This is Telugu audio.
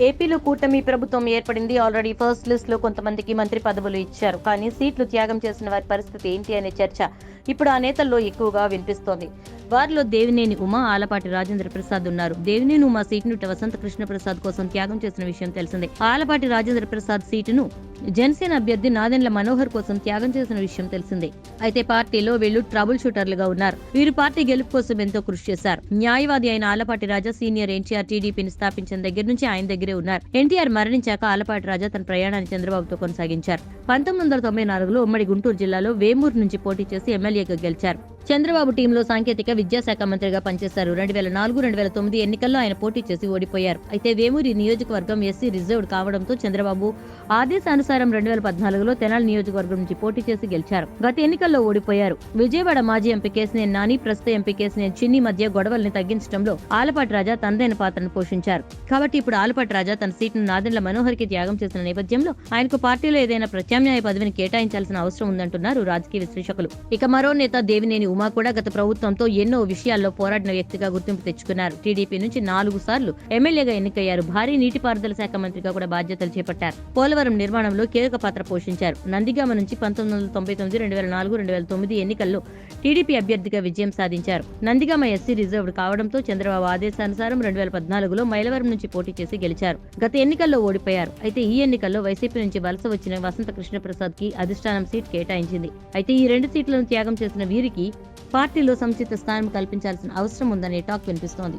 ఏపీలో కూటమి ప్రభుత్వం ఏర్పడింది. ఆల్రెడీ ఫస్ట్ లిస్ట్లో కొంతమందికి మంత్రి పదవులు ఇచ్చారు. కానీ సీట్లు త్యాగం చేసిన వారి పరిస్థితి ఏంటి అనే చర్చ ఇప్పుడు ఆ నేతల్లో ఎక్కువగా వినిపిస్తోంది. వారిలో దేవినేని ఉమా ఆలపాటి రాజేంద్ర ప్రసాద్ ఉన్నారు. దేవినేని ఉమా సీటును వసంత కృష్ణ ప్రసాద్ కోసం త్యాగం చేసిన విషయం తెలిసిందే. ఆలపాటి రాజేంద్ర ప్రసాద్ సీటును జనసేన అభ్యర్థి నాదెండ్ల మనోహర్ కోసం త్యాగం చేసిన విషయం తెలిసిందే. అయితే పార్టీలో వీళ్ళు ట్రబుల్ షూటర్లుగా ఉన్నారు. వీరు పార్టీ గెలుపు కోసం ఎంతో కృషి చేశారు. న్యాయవాది అయిన ఆలపాటి రాజా సీనియర్ ఎన్టీఆర్ టీడీపీని స్థాపించిన దగ్గర నుంచి ఆయన దగ్గరే ఉన్నారు. ఎన్టీఆర్ మరణించాక ఆలపాటి రాజా తన ప్రయాణాన్ని చంద్రబాబుతో కొనసాగించారు. పంతొమ్మిది వందల తొంభై నాలుగులో ఉమ్మడి గుంటూరు జిల్లాలో వేమూరు నుంచి పోటీ చేసి ఎమ్మెల్యేగా గెలిచారు. చంద్రబాబు టీంలో సాంకేతిక విద్యాశాఖ మంత్రిగా పనిచేశారు. రెండు వేల నాలుగు రెండు వేల తొమ్మిది ఎన్నికల్లో ఆయన పోటీ చేసి ఓడిపోయారు. అయితే వేమూరి నియోజకవర్గం ఎస్సీ రిజర్వ్డ్ కావడంతో చంద్రబాబు ఆదేశానుసారం రెండు వేల పద్నాలుగులో తెనాలి నియోజకవర్గం నుంచి పోటీ చేసి గెలిచారు. గత ఎన్నికల్లో ఓడిపోయారు. విజయవాడ మాజీ ఎంపీ కేసినేని నాని ప్రస్తుత ఎంపీ కేసినేని చిన్ని మధ్య గొడవల్ని తగ్గించడంలో ఆలపాటి రాజా తనదైన పాత్రను పోషించారు. కాబట్టి ఇప్పుడు ఆలపాటి రాజా తన సీటును నాదెండ్ల మనోహర్కి త్యాగం చేసిన నేపథ్యంలో ఆయనకు పార్టీలో ఏదైనా ప్రత్యామ్నాయ పదవిని కేటాయించాల్సిన అవసరం ఉందంటున్నారు రాజకీయ విశ్లేషకులు. ఇక మరో నేత దేవినేని ఉమా కూడా గత ప్రభుత్వంతో ఎన్నో విషయాల్లో పోరాడిన వ్యక్తిగా గుర్తింపు తెచ్చుకున్నారు. టీడీపీ నుంచి నాలుగు సార్లు ఎమ్మెల్యేగా ఎన్నికయ్యారు. భారీ నీటిపారుదల శాఖ మంత్రిగా కూడా బాధ్యతలు చేపట్టారు. పోలవరం నిర్మాణంలో కీలక పాత్ర పోషించారు. నందిగామ నుంచి పంతొమ్మిది వందల తొంభై తొమ్మిది రెండు వేల నాలుగు రెండు వేల తొమ్మిది ఎన్నికల్లో టీడీపీ అభ్యర్థిగా విజయం సాధించారు. నందిగామ ఎస్సీ రిజర్వ్డ్ కావడంతో చంద్రబాబు ఆదేశానుసారం రెండు వేల పద్నాలుగులో మైలవరం నుంచి పోటీ చేసి గెలిచారు. గత ఎన్నికల్లో ఓడిపోయారు. అయితే ఈ ఎన్నికల్లో వైసీపీ నుంచి వలస వచ్చిన వసంత కృష్ణప్రసాద్కి అధిష్టానం సీట్ కేటాయించింది. అయితే ఈ రెండు సీట్లను త్యాగం చేసిన వీరికి పార్టీలో సముచిత స్థానం కల్పించాల్సిన అవసరం ఉందనే టాక్ వినిపిస్తోంది.